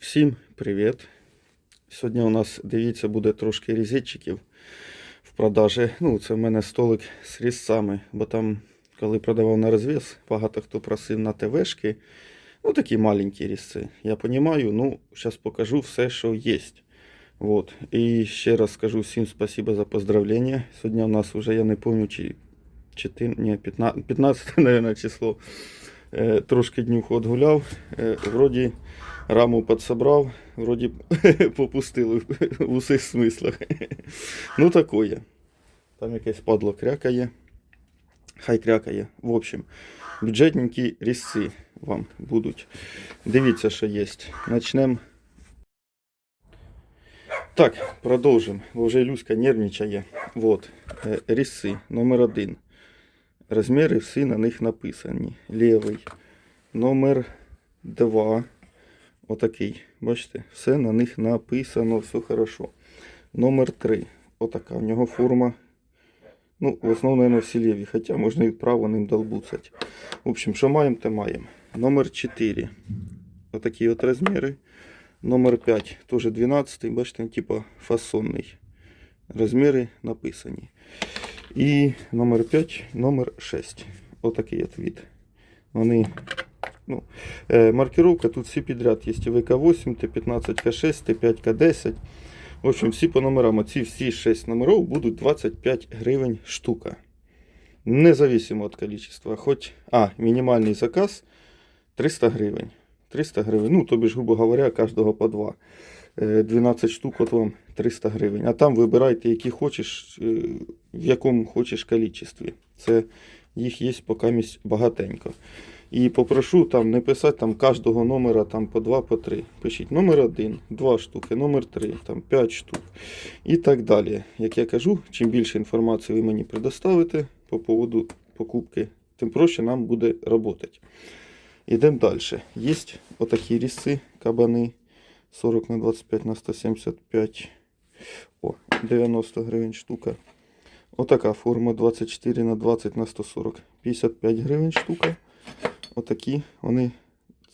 Всім привіт! Сьогодні у нас, дивіться, буде трошки різетчиків в продажі. Ну, це в мене столик з різцами, бо там, коли продавав на розвіз, багато хто просив на ТВшки. Ну, такі маленькі різці. Я розумію, ну, зараз покажу все, що є. Вот. І ще раз скажу всім спасибо за поздравлення. Сьогодні у нас вже, я не пам'ятаю, чи 4, ні, 15, 15 наверное, число. Е, трошки днюху отгуляв. Е, вроді раму підсобрав, вроді попустили в усіх смислах. ну такое. Там якесь падло крякає. Хай крякає. В общем, бюджетненькі різці вам будуть. Дивіться, що є. Начнемо. Так, продовжимо. Бо вже Люська нервничає. Вот. Е, Різці номер один. Розміри всі на них написані. Лівий. Номер 2. Отакий. Бачите, все на них написано, все хорошо. Номер 3. Отака. В нього форма. Ну, в основному, наверное, всі ліві, хоча можна і вправо ним долбуцать. В общем, що маємо, те маємо. Номер 4. Отакі от розміри. Номер 5. Теж 12. Бачите, типа фасонний. Розміри написані. І номер 5, номер 6. Отакий от від. Вони, ну, е, маркировка тут всі підряд є. ВК8, Т15К6, Т5К10. В общем, всі по номерам. Оці всі 6 номерів будуть 25 гривень штука. Независимо від количества. Хоч, а, мінімальний заказ 300 гривень. 300 гривень. Ну, тобі ж, грубо говоря, кожного по 2. Е, 12 штук от вам 300 гривень. А там вибирайте, які хочеш, е, в якому хочеш кількості. Це їх є поки багатенько. І попрошу там не писати там кожного номера там по 2, по 3. Пишіть номер 1, 2 штуки, номер 3, там 5 штук і так далі. Як я кажу, чим більше інформації ви мені предоставите по поводу покупки, тим проще нам буде працювати. Йдемо далі. Є отакі різці, кабани 40 на 25 на 175. О, 90 гривень штука. Отака форма 24 на 20 на 140. 55 гривень штука. Отакі вони.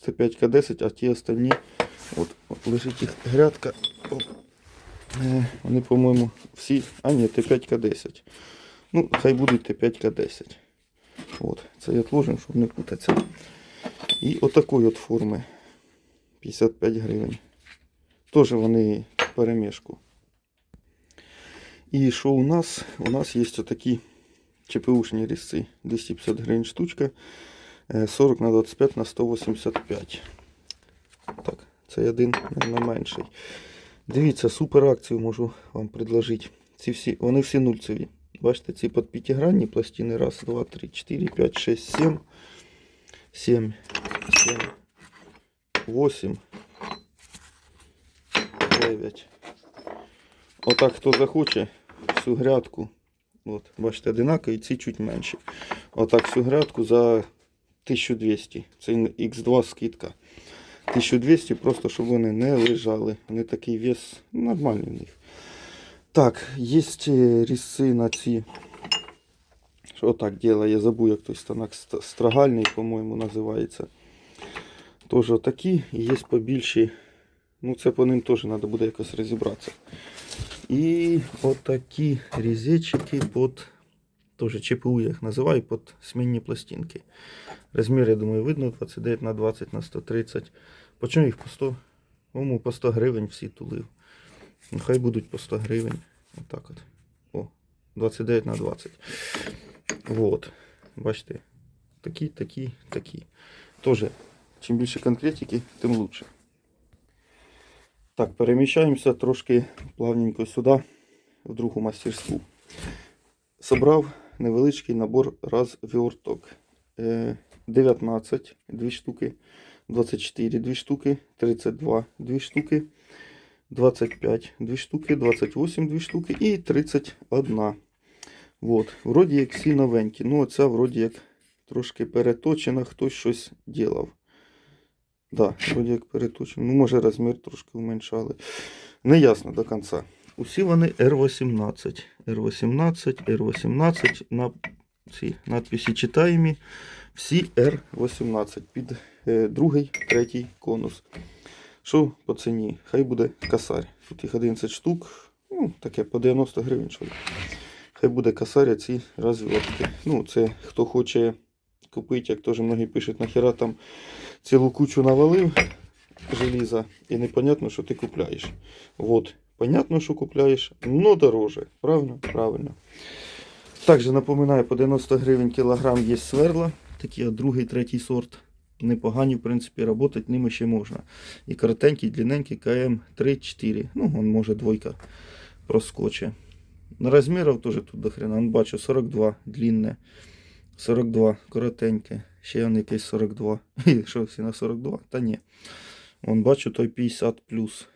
Це 5К10, а ті остальні. От, от лежить їх грядка. Оп. Е, вони, по-моєму, всі. А ні, Т5К10. Ну, хай будуть Т5К10. От, це я отложим, щоб не путатися. І отакої от форми. 55 гривень. Теж вони перемішку. І що у нас? У нас є отакі ЧПУшні різці. 250 гривень штучка. Е, 40 на 25 на 185. Так, це один на менший. Дивіться, супер акцію можу вам предложити. Ці всі, вони всі нульцеві. Бачите, ці під п'ятигранні пластини. Раз, два, три, чотири, п'ять, шесть, сім. Сім, сім, восім. 9. Отак, хто захоче всю грядку. От, бачите, одинакові, ці чуть менші. Отак всю грядку за 1200. Це X2 скидка. 1200, просто щоб вони не лежали. Вони такий вес нормальний в них. Так, є різці на ці. Що так ділає, я забув, як той станок страгальний, по-моєму, називається. Теж такі, є побільші. Ну, це по ним теж треба буде якось розібратися. І отакі різечики під теж ЧПУ я їх називаю під смінні пластинки. Розмір, я думаю, видно 29 на 20 на 130. Почому їх по 100? По-моєму, по 100 гривень всі тулив. Ну, хай будуть по 100 гривень. Отак от. О, 29 на 20. Вот. Бачите. Такі, такі, такі. Тоже, чим більше конкретики, тим лучше. Так, переміщаємося трошки плавненько сюди, в другу мастерську. Собрав невеличкий набор розверток. Е, 19 2 штуки, 24 2 штуки, 32 2 штуки, 25 2 штуки, 28 2 штуки і 31. Вот. Вроді як всі новенькі. Ну, оця вроді як трошки переточена, хтось щось ділав. Да, вроді як переточено. Ну, може розмір трошки уменьшали. Не ясно до кінця. Усі вони R18. R18, R18 на ці надписи читаємі. Всі R18 під е, другий, третій конус. Що по ціні? Хай буде касарь. Тут їх 11 штук. Ну, таке по 90 гривень. Що. Хай буде касаря ці розвертки. Ну, це хто хоче купити, як теж многі пишуть, нахера там цілу кучу навалив желіза і непонятно, що ти купляєш. Вот, понятно, що купляєш, но дороже. Правильно? Правильно. Також напоминаю, по 90 гривень кілограм є сверла, такі другий, третій сорт. Непогані, в принципі, працювати ними ще можна. І коротенький, длинненький КМ 3-4. Ну, он може двойка проскоче. На розмірів теж тут до хрена. Он бачу 42 длинне, 42 коротеньке. Ще он якийсь 42. І Що всі на 42? Та ні. Вон бачу той 50 плюс.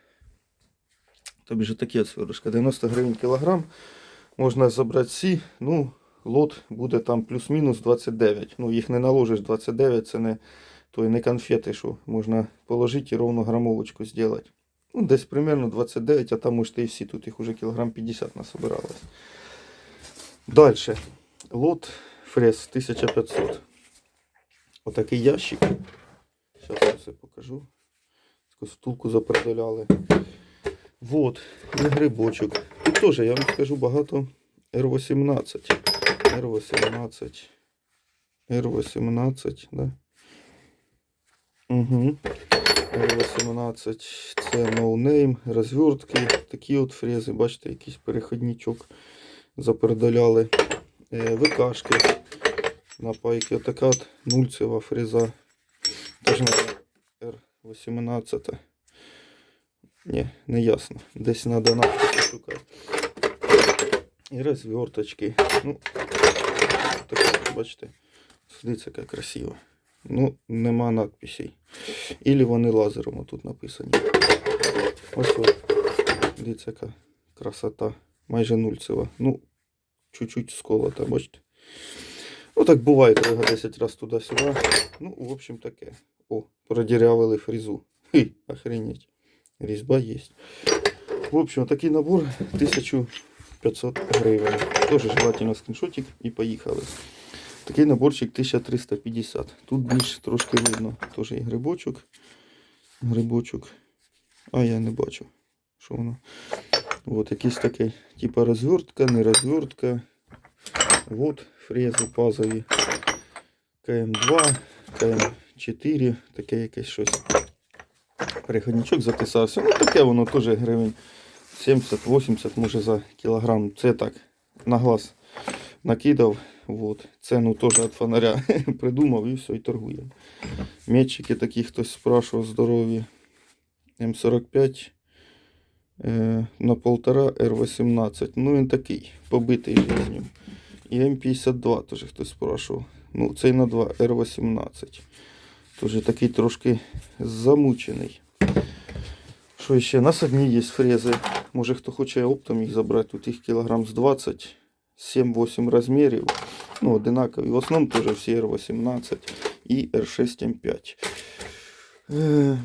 Тобі ж таке сверлишко. 90 гривень кілограм. Можна забрати всі. Ну, лот буде там плюс-мінус 29. Ну, їх не наложиш 29, це не, то не конфети, що можна положити і ровно грамовочку зробити. Ну, десь примерно 29, а там можете і всі. Тут їх уже кілограм 50 насобиралось. Далі. Лот фрез 1500. Отакий ящик. Зараз я все покажу. Якусь втулку запродаляли. Вот, і грибочок. Тут теж, я вам скажу, багато R18. R18. R18, да? Угу. R18 це no розвертки, такі от фрези, бачите, якийсь переходничок запередаляли. Е, ВКшки на пайки. Отака от нульцева фреза. Теж R18. Ні, не ясно. Десь треба надписи шукати. І розверточки. Ну, так, бачите, дивіться, яка красиво. Ну, нема надписей. Ілі вони лазером тут написані. Ось ось. Дивіться, яка красота. Майже нульцева. Ну, чуть-чуть сколота, бачите. Ну так буває, коли 10 разів туди-сюди. Ну, в общем, таке. О, продірявили фрезу. Хі, охренеть. Різьба є. В общем, такий набор 1500 гривень. Тоже желательно скріншотик і поїхали. Такий наборчик 1350. Тут більш трошки видно. Теж і грибочок. Грибочок. А я не бачу. Що воно? Вот якийсь такий, типа розвертка, не розвертка. Вот фрези пазові. КМ2, КМ4, таке якесь щось. Переходничок затисався. Ну таке воно теж гривень 70-80 може за кілограм. Це так, на глаз накидав. Вот. Ціну теж від фонаря придумав і все, і торгує. Метчики такі хтось спрашував здорові. М45 е, на 1,5 R18. Ну він такий, побитий жизнью. І М52 теж хтось спрашував. Ну, цей на 2 R18. Тоже такий трошки замучений. Що ще? На одні є фрези. Може хто хоче оптом їх забрати. Тут їх кілограм з 20, 7-8 розмірів. Ну, одинакові. В основному теж всі R18 і R6 М5. Е,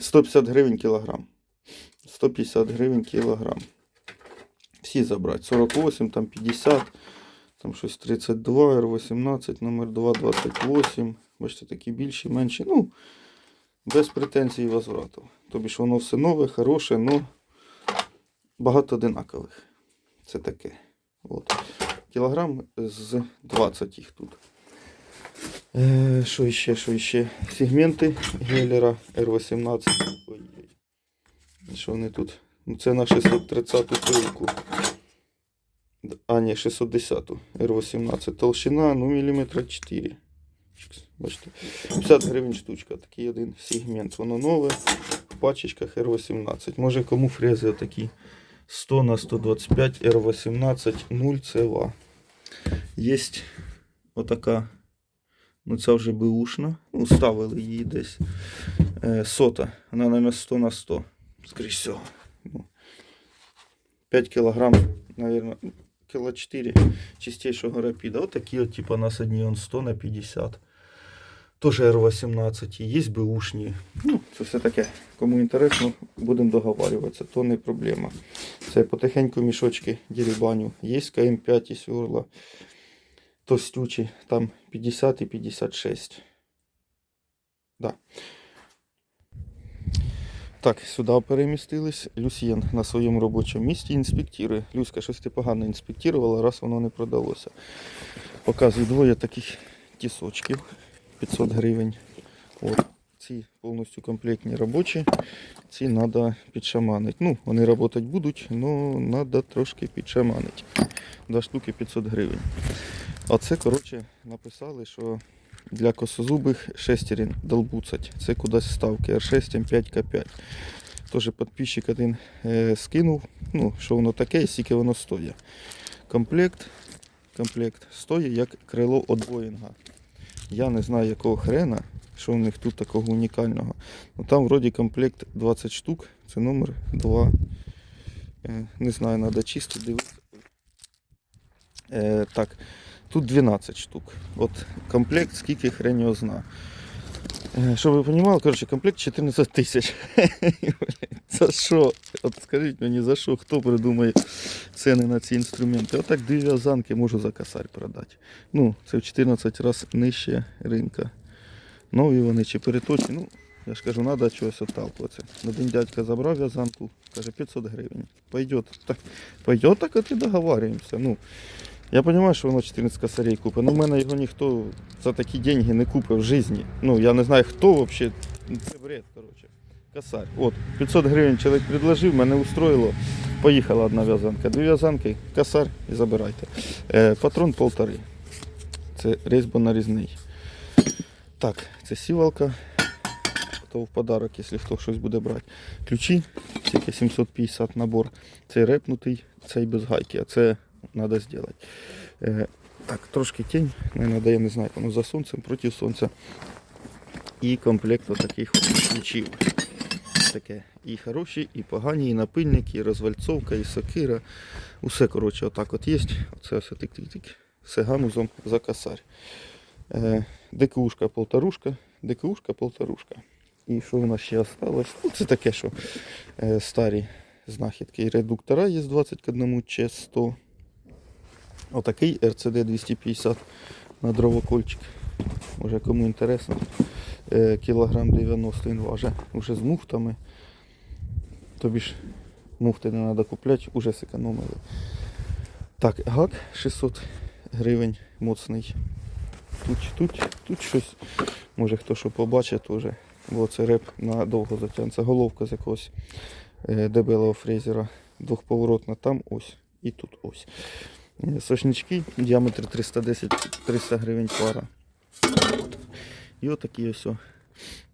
150 гривень кілограм. 150 гривень кілограм. Всі забрати. 48, там 50, там щось 32, R18, номер 2, 28. Бачите, такі більші, менші. Ну, без претензій возврату. Тобі ж воно все нове, хороше, але багато одинакових. Це таке. От. Кілограм з 20 їх тут. Е, що ще, що ще? Сегменти Геллера R18. Ой-ой. Що вони тут? Ну, це на 630 пилку. А, ні, 610 R18. Толщина, ну, міліметра 4. Бачите, 50 гривень штучка, такий один сегмент. Воно нове в пачечках R18. Може кому фрези такі 100 на 125 R18 0 ЦВА. Є отака, ну це вже беушна. Ну, ставили її десь. Е, сота. Вона, мабуть, 100 на 100. Скоріше всього. Ну, 5 кілограм, мабуть, кіло 4 чистейшого рапіда. От такі от, типа, на одні он 100 на 50. Тоже R18, є беушні. Ну, це все таке. Кому інтересно, будемо договарюватися, то не проблема. Це потихеньку мішочки дерибаню. Є КМ5 і сверла. Товстючі, там 50 і 56. Да. Так, сюди перемістились. Люсьєн на своєму робочому місці інспектує. Люська, щось ти погано інспектувала, раз воно не продалося. Показую двоє таких тісочків 500 гривень. От. Ці повністю комплектні робочі. Ці треба підшаманити. Ну, вони працювати будуть, але треба трошки підшаманити. Два штуки 500 гривень. А це, коротше, написали, що для косозубих шестерін долбуцать. Це кудись ставки R6 М5 К5. Теж підписчик один е, скинув, ну, що воно таке і скільки воно стоїть. Комплект, комплект стоїть як крило від Боїнга. Я не знаю якого хрена, що у них тут такого унікального. Ну, там вроді комплект 20 штук, це номер 2. Е, не знаю, треба чисто дивитися. Е, так, тут 12 штук. От комплект, скільки хрен його зна. Е, Щоб ви розуміли, коротше, комплект 14 тисяч. За що? От скажіть мені, за що? Хто придумає ціни на ці інструменти? Отак дві в'язанки можу за косарь продати. Ну, це в 14 разів нижче ринка. Нові вони чи переточні. Ну, я ж кажу, треба чогось отталкуватися. Один дядька забрав в'язанку, каже 500 гривень. Пойдет. Так, пойдет, так от і договарюємося. Ну, я розумію, що воно 14 косарей купить, але в мене його ніхто за такі деньги не купив в житті. Ну, я не знаю, хто взагалі. Це бред, коротше. Косарь. От, 500 гривень чоловік предложив, мене устроїло. Поїхала одна в'язанка. Дві в'язанки, косарь і забирайте. Е, патрон полтори. Це різьбо-нарізний. Так, це сівалка. То в подарок, якщо хто щось буде брати. Ключі, тільки 750 набор. Цей репнутий, цей без гайки, а це треба зробити. Е, так, трошки тінь, не треба, я не знаю, воно за сонцем, проти сонця. І комплект отаких от ключів. Таке. І хороші, і погані, і напильники, і розвальцовка, і сокира. Усе, коротше, отак от є. Оце все тик-тик-тик. Все гамузом за косарь. Е, ДКУшка полторушка, ДКУшка полторушка. І що в нас ще осталось? Ну, це таке, що е, старі знахідки. І редуктора є з 20 к 1 ч 100. Отакий RCD 250 на дровокольчик. Може кому інтересно. Е, кілограм 90 він важить. Уже з муфтами. Тобі ж муфти не треба купляти, уже зекономили. Так, гак 600 гривень моцний. Тут, тут, тут щось, може хто що побачить теж. Бо це реп надовго затягнеться. Головка з якогось е, дебелого фрезера. Двохповоротна там ось і тут ось. Сошнички, діаметр 310-300 гривень пара. І отакий ось. о,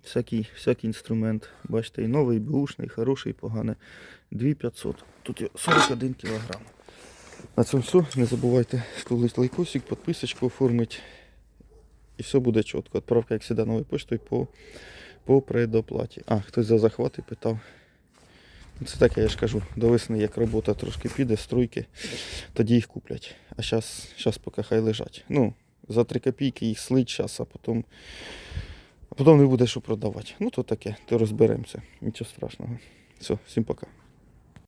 Всякий, всякий інструмент. Бачите, і новий, і бушний, і хороший, і поганий. 2500. Тут 41 кг. На цьому все. Не забувайте ставити лайкосик, підписочку оформити. І все буде чітко. Отправка, як завжди, новою поштою по, по предоплаті. А, хтось за захвати питав. Ну, Це таке, я ж кажу, до весни, як робота трошки піде, струйки, тоді їх куплять. А зараз, зараз поки хай лежать. Ну, за 3 копійки їх слить зараз, а потім, а потім не буде що продавати. Ну то таке, то розберемося. Нічого страшного. Все, всім пока.